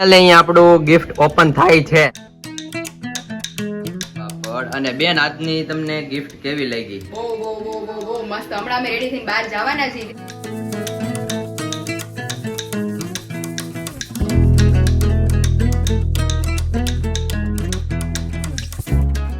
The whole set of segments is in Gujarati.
એટલે અહીંયા આપણું ગિફ્ટ ઓપન થાય છે. અને બેન આજની તમને ગિફ્ટ કેવી લાગી? બહુ બહુ બહુ બહુ બહુ મસ્ત. હમણાં અમે રેડી થઈને બહાર જવાના છીએ.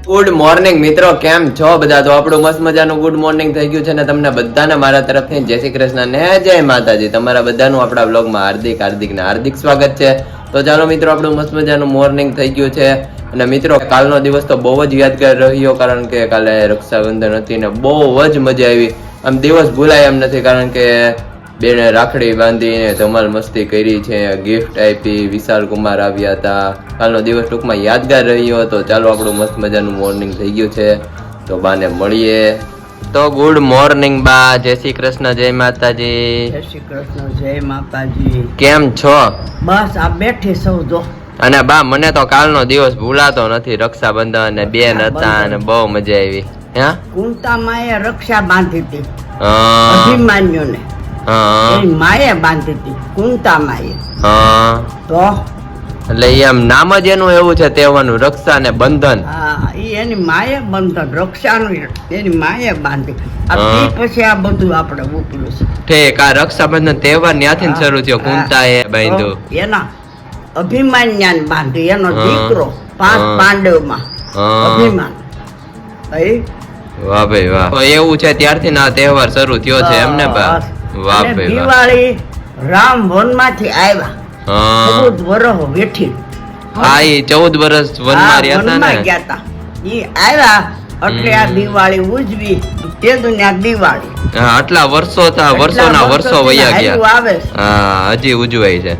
ગુડ મોર્નિંગ મિત્રો. કેમ છો બધા? તો આપણું મસ્ત મજાનું ગુડ મોર્નિંગ થઈ ગયું છે ને તમને બધાને મારા તરફથી. જય શ્રી કૃષ્ણ ને જય માતાજી. તમારા બધાનું આપણા બ્લોગમાં હાર્દિક હાર્દિક ને હાર્દિક સ્વાગત છે. તો ચાલો મિત્રો, આપણું મસ્ત મજાનું મોર્નિંગ થઈ ગયું છે. અને મિત્રો, કાલનો દિવસ તો બહુ જ યાદગાર રહ્યો, કારણ કે કાલે રક્ષાબંધન હતી ને બહુ જ મજા આવી. આમ દિવસ ભૂલાય એમ નથી, કારણ કે બેને રાખડી બાંધીને ધમાલ મસ્તી કરી છે ગિફ્ટ આપી, વિશાલ કુમાર આવ્યા હતા. કાલનો દિવસ ટૂંકમાં યાદગાર રહ્યો હતો ચાલો આપણું મસ્ત મજાનું મોર્નિંગ થઈ ગયું છે. તો બાને મળીએ. તો ગુડ મોર્નિંગ બા જય શ્રી કૃષ્ણ જય માતાજી. જય શ્રી કૃષ્ણ જય માતાજી. કેમ છો? બસ આ બેઠી સૌ જો. અને બા મને તો કાલનો દિવસ ભૂલાતો નથી રક્ષાબંધન અને બેન હતા અને બહુ મજા આવી. હા? કુંતા માએ રક્ષા બાંધી હતી. અભિમાન્યુને. હા. માએ બાંધી હતી કુંતા માએ. હા. તો? એટલે એમ નામ જ એનું એવું છે તહેવારનું રક્ષા ને બંધન. એની માએ બંધન રક્ષાનું એની માએ બાંધી. આ પછી આ બધું આપણે ઉપલું છે ઠીક આ રક્ષાબંધન તહેવાર ત્યાંથી જ શરૂ થયો કુંતા એ બાંધ્યું. એના અભિમાન્યાને બાંધ્યું એનો દીકરો પાંચ પાંડવ પાંડવમાં અભિમાન. વાહ ભાઈ વાહ. એવું છે ત્યારથી ના તહેવાર શરૂ થયો છે એમને બા. વાહ ભાઈ દિવાળી રામ વનમાંથી આવ્યા. ચૌદ વર્ષ વેઠી. હા એ ચૌદ વર્ષ વનમાં રહ્યા હતા ને? ગયા હતા એ આવ્યા એટલે આ દિવાળી ઉજવી તે દુનિયા દિવાળી. હા આટલા વર્ષો હતા વર્ષોના વર્ષો વયા ગયા. હા હજી ઉજવાય છે.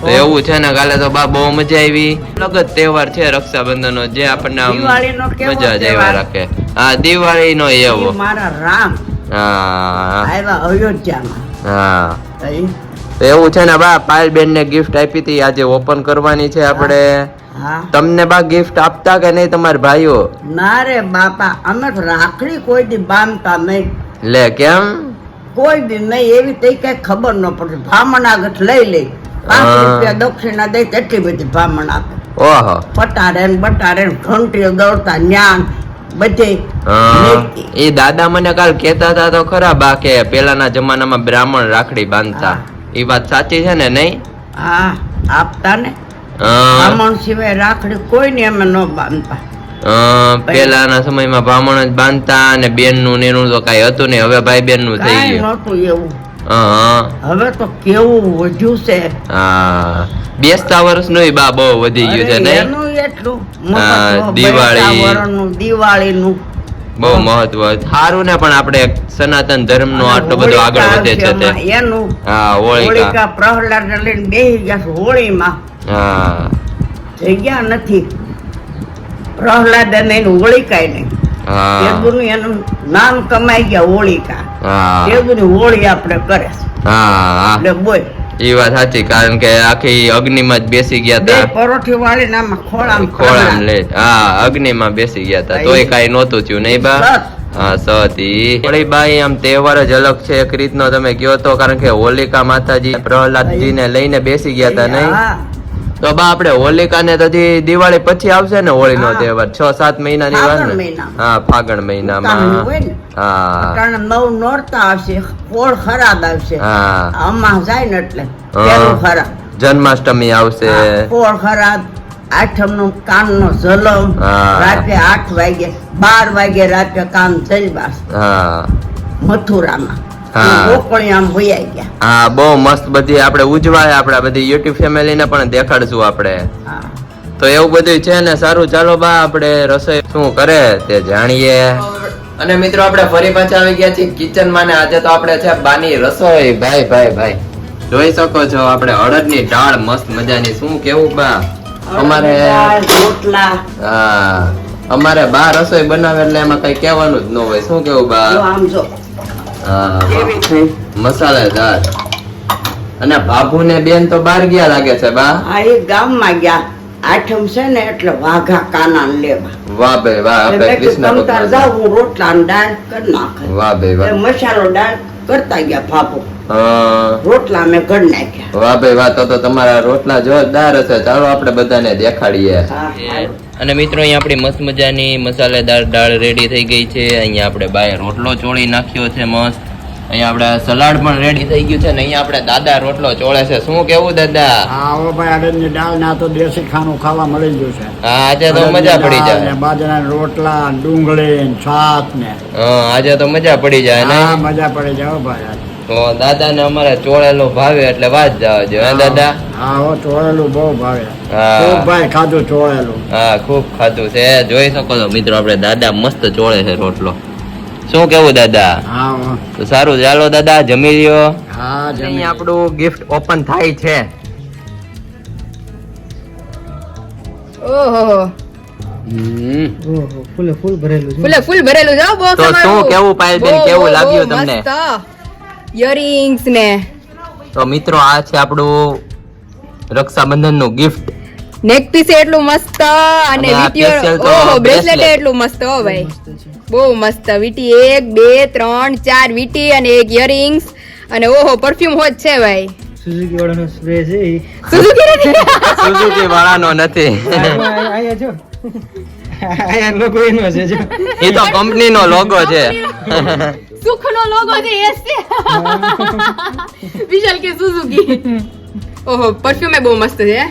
તો એવું છે ને કાલે તો બા બહુ મજા આવી. અલગ જ તહેવાર છે રક્ષાબંધન નો જે આપણને દિવાળીનો મજા જ આવ્યા રાખે. હા દિવાળી નો એવો. મારા રામ. હા. આવ્યા અયોધ્યામાં. હા. તો એવું છે ને બા પાયલ બેન ને ગિફ્ટ આપી હતી આજે ઓપન કરવાની છે આપણે. તમને બા ગિફ્ટ આપતા કે નહીં તમારા ભાઈઓ? ના રે બાપા અમે રાખડી કોઈ દી બાંધતા નહીં. લે કેમ? કોઈ દી નહીં એવી તઈ કઈ ખબર ન પડે બ્રાહ્મણ આગળ લઈ લઈ પાંચ રૂપિયા દક્ષિણા દઈ કેટલી બધી ભામણ આપે ઓહો. પટારે ને બટારે ને ઘંટીઓ દોડતા જ્ઞાન બધે. એ દાદા મને કાલ કેતા હતા તો ખરા બા કે પેલાના જમાનામાં બ્રાહ્મણ રાખડી બાંધતા. એ વાત સાચી છે ને નહીં? હા આપતા ને બ્રાહ્મણ સિવાય રાખડી કોઈ ને અમે ન બાંધતા. પેલાના સમયમાં બ્રાહ્મણ જ બાંધતા અને બેનનું નેનું તો કઈ હતું નહીં. હવે ભાઈ બેનનું થઈ ગયું. નહોતું એવું. હવે તો કેવું વધ્યું છે. હા બેસતા વર્ષનું બા બહુ વધી ગયું છે ને એટલું હા, દિવાળી. નું બહુ મહત્વ સારું ને પણ આપણે સનાતન ધર્મ નો આટલો બધો આગળ વધે છે તે. એનું હા હોળિકા. પ્રહલાદ લઈને બેહી ગયા છે હોળીમાં. હા. જગ્યા નથી. પ્રહલાદ અને એનું હોળિકા નહીં હા. એનું નામ કમાઈ ગયા હોળિકા. તેદુની હોળી આપણે કરે છે. હા. એટલે બોલ. એ વાત સાચી કારણ કે આખી અગ્નિમાં જ બેસી ગયા હતા પરોઠી વાળી નામાં ખોળામ ખોળામ લે હા અગ્નિમાં બેસી ગયા હતા તોય કાઈ નહોતું થયું નહીં બા? હા સતી. હોળી બાઈ આમ તહેવાર જ અલગ છે એક રીતનો તમે કયો તો કારણ કે હોલિકા માતાજી પ્રહલાદજી ને લઈને બેસી ગયા હતા નહીં. તો બા આપણે હોલિકા ને તથી દિવાળી પછી આવશે ને હોળી નો તહેવાર છ સાત મહિનાની વાર ને? હા ફાગણ મહિનામાં. હા. અટાણે નવ નોરતા આવશે કોળ ખરાબ આવશે. હા. આમાં જાય ને એટલે. પેલું ખરાબ. જન્માષ્ટમી આવશે. હા, કોળ ખરાબ આઠમ નો કાન નો જલમ રાતે આઠ વાગે બાર વાગે રાતે કાન જલબાસ હા. મથુરામાં. હા. આમ ભૂયાઈ ગયા. હા બહુ મસ્ત બધી આપણે ઉજવાય આપણે બધી યુટ્યુબ ફેમિલીને પણ દેખાડશું આપણે. તો એવું બધું છે ને સારું. ચાલો બા આપણે રસોઈ શું કરે તે જાણીએ. અને મિત્રો આપણે ફરી પાછા આવી ગયા છીએ કિચનમાં આજે તો આપણે છે બાની રસોઈ. ભાઈ ભાઈ ભાઈ. જોઈ શકો છો આપણે અડદની દાળ મસ્ત મજાની. શું કેવું બા? અમારે રોટલા. હા. અમારે બા રસોઈ બનાવે એટલે એમાં કઈ કહેવાનું જ ન હોય. શું કેવું બા? આમ જો. મસાલેદાર. અને બાબુ ને બેન તો બાર ગયા લાગે છે બા? આ એ ગામમાં ગયા. આઠમ છે ને એટલે વાઘા કાના લેવા. વાહ બે વાહ આપણે કૃષ્ણ ભગવાન હું રોટલા ડાળ કરી નાખે. વાહ બે વાહ. મસાલો ડાળ કરતા ગયા હા. રોટલા મેં ઘડ નાખ્યા. વાહ ભાઈ વાહ તો તમારા રોટલા જોરદાર હશે. ચાલો આપણે બધાને દેખાડીએ. અને મિત્રો અહીંયા આપણી મસ્ત મજાની મસાલેદાર દાળ રેડી થઈ ગઈ છે. અહીંયા આપણે બાય રોટલો ચોળી નાખ્યો છે મસ્ત. અહીંયા આપણે સલાડ પણ રેડી થઈ ગયું છે ને અહીંયા આપણે દાદા રોટલો ચોળે છે. શું કેવું દાદા? હા ઓ ભાઈ અડદની દાળ ના તો દેશી ખાનું ખાવા મળી ગયું છે. હા આજે તો મજા પડી જાય. બાજરાના રોટલા ડુંગળી છાત ને. હા આજે તો મજા પડી જાય ને? હા મજા પડી જાય ભાઈ. તો દાદા ને અમારે ચોળેલો ભાવે એટલે વાત જાવ જો હે દાદા? હા હો ચોળેલું બહુ ભાવે. હા. ખૂબ ભાઈ ખાધું ચોળેલું હા ખૂબ ખાધું છે. જોઈ શકો છો મિત્રો આપણે દાદા મસ્ત ચોળે છે રોટલો. શું કેવું દાદા? હા તો સારું ચાલો દાદા જમી લ્યો. હા જમી અહીં આપણું ગિફ્ટ ઓપન થાય છે. ઓહો. ફૂલે ફૂલ ભરેલું જાઓ બોક્સ તો શું કેવું પાયલબેન, કેવું લાગ્યું તમને? ઇયરિંગ્સ ને. તો મિત્રો આ છે આપણું રક્ષાબંધનનું ગિફ્ટ નેક પીસ એટલું મસ્ત અને તો ઓહો બ્રેસલેટ એટલું મસ્ત હો ભાઈ. બહુ મસ્ત. વીટી એક બે ત્રણ ચાર વીટી અને એક યરિંગ્સ અને ઓહો પરફ્યુમ હોત છે ભાઈ. સુઝુકી વાળાનો સ્પ્રે છે સુઝુકી સુઝુકી વાળાનો નથી. આયા જો આયા logo એનો છે જો. એ તો કંપની નો લોગો છે સુખનો લોગો છે એ છે. વિશાલ કે સુઝુકી ઓહો પરફ્યુમ એ બહુ મસ્ત છે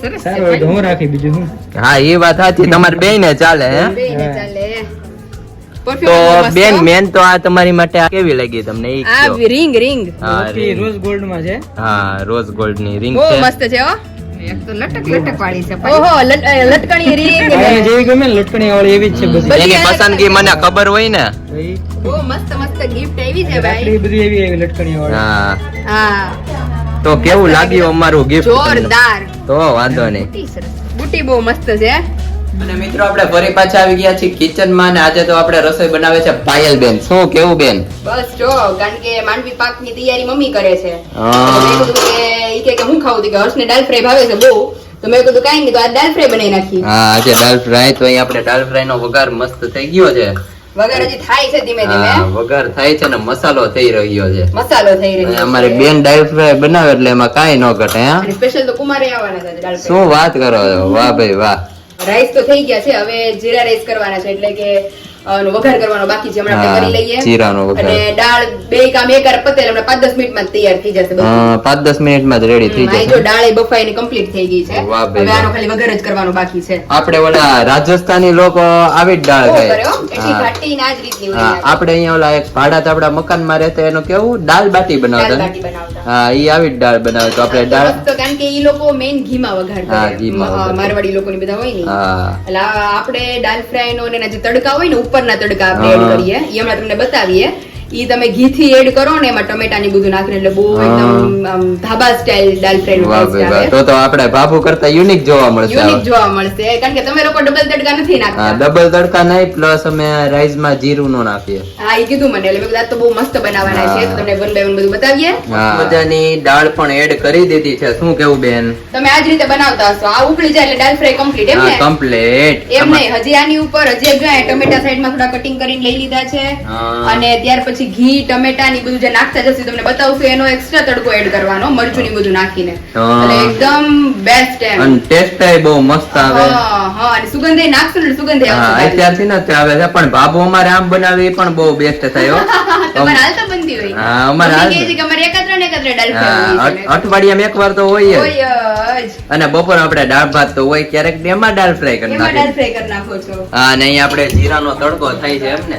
સરસ સારું હું રાખી બીજું હું? હા એ વાત સાચી. તમારે બે ને ચાલે હે? બેયને ચાલે. તો બેન મેન તો આ તમારી માટે આ કેવી લાગી તમને? આ રિંગ રિંગ રોઝ ગોલ્ડમાં છે. હા રોઝ ગોલ્ડની રિંગ બહુ મસ્ત છે હો. લટક લટક વાળી છે ઓહો લટકણી રિંગ જેવી ગમે લટકણી વાળી એવી જ છે બધી. એની પસંદગી મને ખબર હોય ને. તો બહુ મસ્ત મસ્ત ગિફ્ટ આવી છે ભાઈ. બધી એવી એવી લટકણી વાળી. હા. હા. તો કેવું લાગ્યું અમારું ગિફ્ટ જોરદાર. તો વાંધો નહીં. બુટી બહુ મસ્ત છે. અને મિત્રો આપણે ફરી પાછા આવી ગયા છીએ કિચનમાં અને આજે તો આપણે રસોઈ બનાવે છે પાયલ બેન શું કેવું બેન? બસ જો કારણ કે માંડવી પાકની તૈયારી મમ્મી કરે છે. મેં કીધું કે ઈ કે હું ખાવું કે હર્ષને દાળ ફ્રાય ભાવે છે બહુ. તો મેં કીધું કાંઈ નહીં તો આ દાળ ફ્રાય બનાવી નાખી. હા આજે દાળ ફ્રાય તો અહીં આપણે દાળ ફ્રાય નો વઘાર મસ્ત થઈ ગયો છે. હજી થાય છે ધીમે ધીમે વઘાર થાય છે ને મસાલો થઈ રહ્યો છે. મસાલો થઈ રહ્યો અમારે બેન દાલ ફ્રાય બનાવે એટલે એમાં કઈ ન ઘટે હા? સ્પેશિયલ તો કુમારે આવવાના છે દાલ ફ્રાય શું વાત કરો છો? વાહ ભાઈ વાહ. રાઈસ તો થઈ ગયા છે હવે જીરા રાઈસ કરવાના છે એટલે કે વઘાર કરવાનો બાકી છે હમણાં આપણે કરી લઈએ. જીરાનો વઘાર. અને દાળ બે કામ એક હારે પતે એટલે હમણાં પાંચ દસ મિનિટમાં જ તૈયાર થઈ જશે હા, પાંચ દસ મિનિટમાં જ રેડી થઈ જશે. જો દાળ બફાઈને કમ્પ્લીટ થઈ ગઈ છે. હવે આનો ખાલી વઘાર જ કરવાનો બાકી છે. આપણે ઓલા રાજસ્થાની લોકો આવી જ દાળ ખાય. એટલી ઘાટી ના જ રીતની હોય. આપણે અહીંયા ઓલા એક ભાડા તાપડા મકાનમાં રહેતા એનું કેવું? દાળ બાટી બનાવતા હા ઈ આવી જ દાળ બનાવે તો આપણે દાળ તો કારણ કે ઈ લોકો મેઈન ઘીમાં વઘાર હા, કરે. ઘીમાં મ- વઘાર કરે. મારવાડી લોકોની બધા હોય ને હા. એટલે આપણે દાળ ફ્રાય નો અને એના જે તડકા હોય ને ઉપરના તડકા આપણે એડ હા. કરીએ ઈ હમણાં તમને બતાવીએ ઈ તમે ઘી થી એડ કરો ને એમાં ટમેટાની બધું નાખીને એટલે બહુ એકદમ ધાબા સ્ટાઈલ દાલ ફ્રાઈડ વાહ આવે. તો તો આપણે ભાભુ કરતા યુનિક જોવા મળશે યુનિક જોવા મળશે. કારણ કે તમે લોકો ડબલ તડકા નથી હા નાખતા ડબલ તડકા નહીં પ્લસ અમે રાઈસમાં જીરું નો નાખીએ. હા ઈ કીધું મને. એટલે મેં કીધું તો બહુ મસ્ત બનાવવાના છે. તો તમને વન બાય વન બધું બતાવીએ. મજાની દાળ પણ એડ કરી દીધી છે. શું કેવું બેન? તમે આ જ રીતે બનાવતા હશો. આ ઉકળી જાય એટલે દાલ ફ્રાય કમ્પ્લીટ એમ ને? કમ્પ્લીટ એમ નહીં હજી આની ઉપર હજી એક જો ટમેટા સાઈડમાં થોડા કટિંગ કરીને લઈ લીધા છે. અને ત્યાર પછી ઘી ટમેટા ની બધું જે નાખતા જશે તમને બતાવશું. એનો એક્સ્ટ્રા તડકો એડ કરવાનો મરચું ની બધું નાખીને. એટલે એકદમ બેસ્ટ એમ. અને ટેસ્ટ બહુ મસ્ત આવે. હા હા અને સુગંધ નાખશો ને સુગંધ હા અત્યારથી નથી આવે છે પણ બાબુ અમારે આમ બનાવે એ પણ બહુ બેસ્ટ થયો તમારે હાલતા બનતી હોય. હા, અમારે હાલ- કે અમારે એકાત્ર ને એકાત્ર છે. અઠવાડિયામાં એક વાર તો હોય હોય. અને બપોર આપણે દાળ ભાત તો હોય ક્યારેક એમાં દાળ ફ્રાય કરી નાખો દાળ ફ્રાય કરી નાખો છો. હા અને આપણે જીરાનો તડકો થાય છે એમ ને?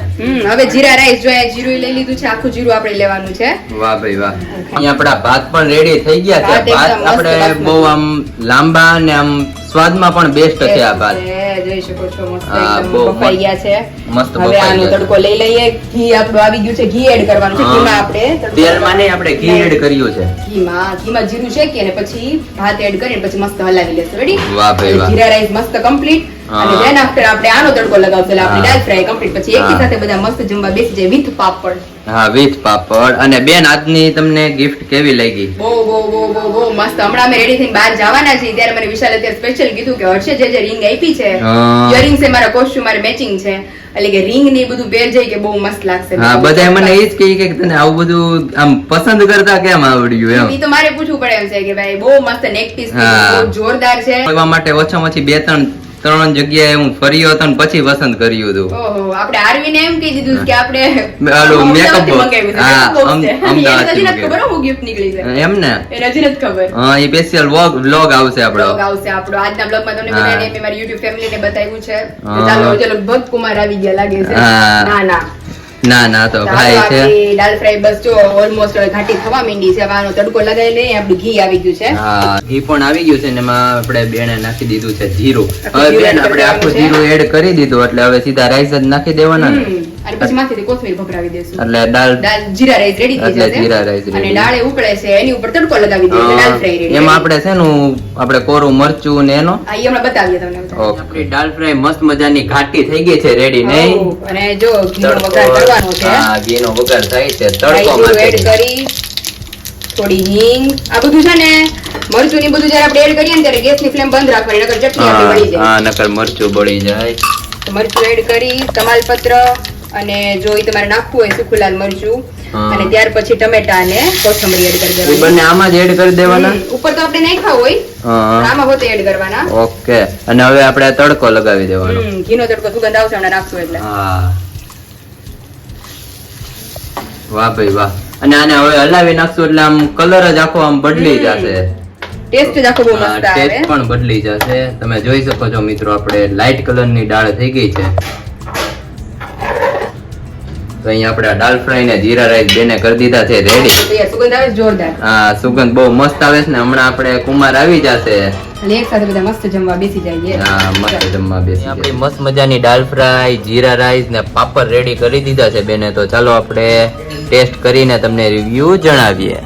હવે જીરા રાઈસ જો જીરું લઈ લીધું છે આખું જીરું આપણે લેવાનું છે. વાહ ભાઈ વાહ. અહીંયા આપણા ભાત પણ રેડી થઈ ગયા છે. ભાત આપણે બહુ આમ લાંબા અને આમ સ્વાદમાં પણ બેસ્ટ છે આ ભાત. છે, જોઈ શકો છો મસ્ત બફાઈ ગયા છે. મસ્ત હવે આનો તડકો લઈ લઈએ. ઘી આપણું આવી ગયું છે ઘી એડ કરવાનું છે. ઘીમાં આપણે તેલમાં નહીં આપણે ઘી એડ કર્યું છે. ઘીમાં ઘીમાં જીરું શેકી અને પછી ભાત એડ કરીને પછી મસ્ત હલાવી લેશું. રેડી વાહ ભાઈ વાહ. જીરા રાઈસ મસ્ત કમ્પ્લીટ. અને ધેન આફ્ટર આપણે આનો તડકો લગાવશું એટલે આપણી. દાળ ફ્રાય કમ્પ્લીટ પછી એકી સાથે બધા મસ્ત જમવા બેસી જાય વિથ પાપડ. હા વિથ પાપડ. અને બેન આજની તમને ગિફ્ટ કેવી લાગી? બહુ બહુ બહુ બહુ બહુ મસ્ત. હમણાં અમે રેડી થઈને બહાર જવાના છીએ. ત્યારે મને વિશાલ અત્યારે સ્પેશિયલ કીધું કે હર્ષે જે જે રિંગ આપી છે હા. છે મારા કોસ્ટ્યુમ મારે મેચિંગ છે. એટલે કે રિંગ ને બધું પહેર જાય કે બહુ મસ્ત લાગશે. હા બધા મને એ જ કહે કે તને આવું બધું આમ પસંદ કરતા કેમ આવડ્યું એમ? તો મારે પૂછવું પડે એમ છે કે ભાઈ બહુ મસ્ત નેક પીસ બહુ જોરદાર છે. એવા માટે ઓછામાં ઓછી બે ત્રણ ત્રણ જગ્યાએ હું ફર્યો હતો ને પછી પસંદ કર્યું હતું. આપણે ને એમ કહી દીધું કે આપણે. મંગાવ્યું છે. હા, અમદાવાદ. ખબર હું ગિફ્ટ નીકળી છે? એમ ને એને નથી ખબર. હા એ સ્પેશિયલ વ્લોગ વ્લોગ આવશે આપણો. વ્લોગ આવશે આપણો. આજના બ્લોગમાં તમને બધાને મેં મારી યુટ્યુબ ફેમિલીને બતાવ્યું છે. ચાલો ચલો લગભગ કુમાર આવી ગયા લાગે છે. ના ના. ના ના તો ભાઈ છે. દાળ ફ્રાય બસ જો ઓલમોસ્ટ ઘાટી થવા માંડી છે. હવે આનો તડકો લગાવી લઈએ આપણું ઘી આવી ગયું છે. હા ઘી પણ આવી ગયું છે ને એમાં આપણે બેણે નાખી દીધું છે જીરું. હવે બેન આપણે આખું જીરું એડ કરી દીધું એટલે હવે સીધા રાઈસ જ નાખી દેવાના ને. અને પછી માથેથી કોથમીર ભભરાવી દેશું. એટલે દાળ દાળ જીરા રાઈસ રેડી થઈ જશે. જીરા રાઈસ અને દાળ ઉકળે છે એની ઉપર તડકો લગાવી દઈએ દાળ ફ્રાય રેડી એમાં આપણે છે ને આપણે કોરું મરચું ને એનો? આ હમણાં બતાવીએ તમને આપણી દાળ ફ્રાય મસ્ત મજાની ઘાટી થઈ ગઈ છે રેડી ને અને જો ઘીનો વઘાર કરવાનો છે. હા ઘીનો વઘાર થાય છે તડકો માં એડ કરી થોડી હિંગ આ બધું છે ને મરચું ને બધું જયારે આપણે એડ કરીએ ને ત્યારે ગેસની ફ્લેમ બંધ રાખવાની નકર ચટણી આપણી બળી જાય. હા નકર મરચું બળી જાય. મરચું એડ કરી તમાલપત્ર અને જો એ તમારે નાખવું હોય સૂકું લાલ મરચું અને ત્યાર પછી ટમેટા અને કોથમરી એડ કરી દેવાની બંને આમાં જ એડ કરી દેવાના? ઉપર તો આપણે નાખ્યા હોય આમાં હોતે એડ કરવાના. ઓકે. અને હવે આપણે તડકો લગાવી દેવાનો. ઘીનો તડકો સુગંધ આવશે અને નાખશું એટલે. હા. વાહ ભાઈ વાહ. અને આને હવે હલાવી નાખશું એટલે આમ કલર જ આખો આમ બદલી. જશે. ટેસ્ટ જ આખો બહુ મસ્ત આવે. ટેસ્ટ પણ બદલી જશે. તમે જોઈ શકો છો મિત્રો આપણે લાઇટ કલરની દાળ થઈ ગઈ છે. તો અહીંયા આપણે આ દાળ ફ્રાય ને જીરા રાઈસ બેને કરી દીધા છે રેડી સુગંધ આવે જોરદાર. હા સુગંધ બહુ મસ્ત આવે છે ને હમણાં આપણે કુમાર આવી જશે. એટલે એક સાથે બધા મસ્ત જમવા બેસી જઈએ હા મસ્ત જમવા બેસી આપણી મસ્ત મજાની દાળ ફ્રાય જીરા રાઈસ ને પાપડ રેડી કરી દીધા છે બેને. તો ચાલો આપણે ટેસ્ટ કરીને તમને રિવ્યુ જણાવીએ.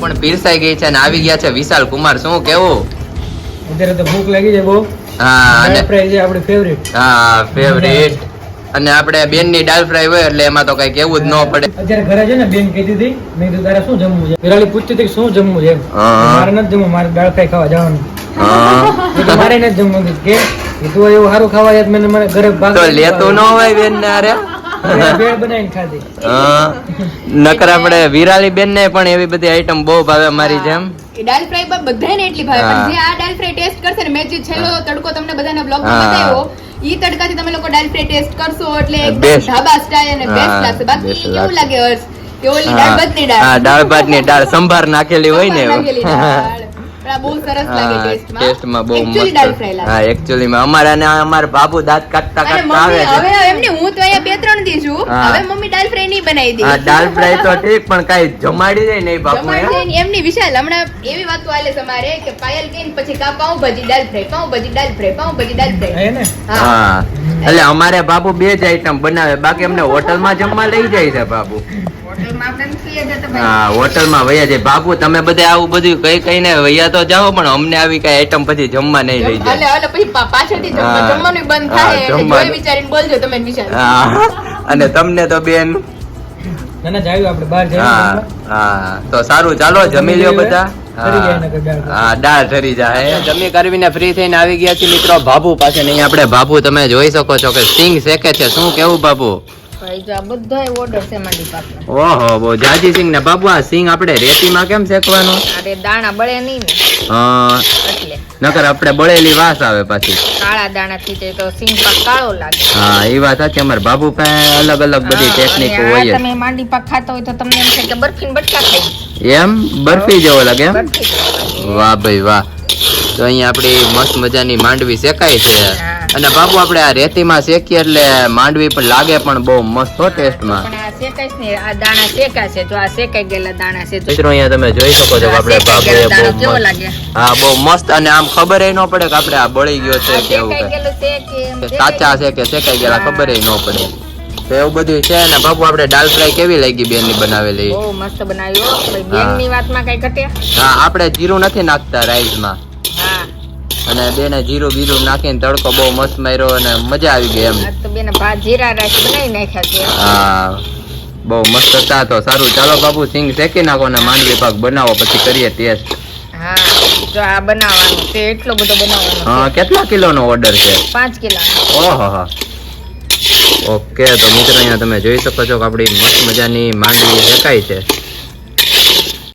પણ પીરસાઈ ગઈ છે અને આવી ગયા છે વિશાલ કુમાર. શું કેવું? અત્યારે તો ભૂખ લાગી છે બહુ. હા અને ફ્રાય છે આપણી ફેવરિટ હા ફેવરેટ અને આપણે બેનની દાળ ફ્રાય હોય એટલે એમાં તો કઈ કેવું જ ન પડે. અત્યારે ઘરે છે ને બેન કીધી હતી મેં કીધું તારે શું જમવું છે? વિરાલી પૂછતી હતી શું જમવું છે મારે નથી જમવું મારે દાળ ફ્રાય ખાવા જવાનું. મારે નથી જમવું કે કીધું એવું સારું ખાવા તો મને મને ઘરે ભાગ તો લેતું ન હોય બેન ને અરે. નકર આપણે વિરાલી બેન ને પણ એવી બધી આઈટમ બહુ ભાવે મારી જેમ. એ દાળ ફ્રાય પણ બધાને એટલી ભાવે. પણ જે આ દાળ ફ્રાય ટેસ્ટ કરશે ને મેં જે છેલ્લો તડકો તમને બધાના બ્લોગ હા. બતાવ્યો ઈ તડકાથી તમે લોકો દાળ ફ્રાય ટેસ્ટ કરશો એટલે એકદમ ઢાબા સ્ટાઈલ અને બેસ્ટ લાગશે. બાકી કેવું લાગે હર્ષ કે ઓલી દાળ ભાતની દાળ? હા દાળ ભાતની દાળ સંભાર નાખેલી હોય ને સંભાર નાખેલી દાળ. પણ આ બહુ સરસ લાગે ટેસ્ટમાં ટેસ્ટમાં બહુ મસ્ત. દાળ ફ્રાય લાગે. હા એકચ્યુઅલી માં. અમારા ને અમારા બાબુ દાંત કાઢતા કાઢતા આવે છે. હવે એમને હું તો અહીંયા બે ત્રણ દી છું. હવે મમ્મી દાળ ફ્રાય નહીં બનાવી દે. હા દાળ ફ્રાય તો ઠીક પણ કઈ જમાડી દે નહીં બાપુ એમની વિશાલ હમણાં એવી વાતો આલે તમારે અમારે કે પાયલ કહીને પછી કા પાઉં ભાજી દાળ ફ્રાય પાઉં ભાજી દાળ ફ્રાય પાઉં ભાજી દાળ ફ્રાય. હા હા. એટલે અમારે બાપુ બે જ આઈટમ બનાવે. બાકી અમને હોટલમાં જમવા લઈ જાય છે બાપુ હોટલમાં આપણે નથી લઈ જતા ભાઈ. હા હોટલમાં વૈયા જાય. બાપુ તમે બધા આવું બધું કઈ કઈ ને વૈયા તો જાઓ પણ અમને આવી કઈ આઈટમ પછી જમવા નહીં લઈ જાય. પછી પાછળથી જમવાનું બંધ થાય વિચારીને બોલજો તમે વિચાર અને તમને તો બેન તો સારું ચાલો જમી લ્યો બધા. હા દાળ ઠરી જાય જમી કરવીને ફ્રી થઈને આવી ગયા છીએ મિત્રો. બાબુ પાસે નહીં આપણે બાબુ તમે જોઈ શકો છો કે સિંગ શેકે છે. શું કેવું બાબુ ભાઈ જો આ બધાય order છે મારી પાસે. ઓહો બહુ જાજી સિંગ ને બાબુ આ સિંગ આપણે રેતીમાં કેમ શેકવાનું? અરે દાણા બળે નહીં ને. અ, એટલે. નકર આપણે બળેલી વાસ આવે પાછી. કાળા દાણા થી તો સિંગ પાક કાળો લાગે. હા એ વાત સાચી. અમારે બાબુ પાસે અલગ અલગ બધી ટેકનિક હોય. તમે માંડી પાક ખાતા હોય તો તમને એમ થાય કે બરફી બટકા ખાઈ. એમ? બરફી જેવો લાગે એમ? લાગે. વાહ ભાઈ વાહ. તો અહીંયા આપણી મસ્ત મજાની માંડવી શેકાય છે. અને બાપુ આપણે આ રેતીમાં શેકીએ એટલે માંડવી પણ લાગે પણ બહુ મસ્ત હો ટેસ્ટમાં. ને ન કાચા છે કે શેકાઈ ગયેલા ખબર ન પડે. તો એવું બધું છે ને બાપુ આપણે દાલ ફ્રાય કેવી લાગી બેનની બનાવેલી? બહુ મસ્ત બનાવ્યો. બેનની વાતમાં કઈ ઘટે? હા આપણે જીરું નથી નાખતા રાઈસમાં. હા અને બેને જીરું બીરું નાખીને તડકો બહુ મસ્ત માર્યો અને મજા આવી ગઈ એમ. તો બેને ભાત જીરા રાઈસ બનાવી નાખ્યા છે. હા બહુ મસ્ત હતા તો સારું. ચાલો બાબુ સિંગ શેકી નાખો ને માંડવી પાક બનાવો પછી કરીએ ટેસ્ટ. હા જો આ બનાવવાનું તે એટલો બધો બનાવવાનો હા કેટલા કિલોનો ઓર્ડર છે? પાંચ કિલો. ઓહો હા. ઓકે તો મિત્રો અહીંયા તમે જોઈ શકો છો કે આપણી મસ્ત મજાની માંડવી શેકાય છે.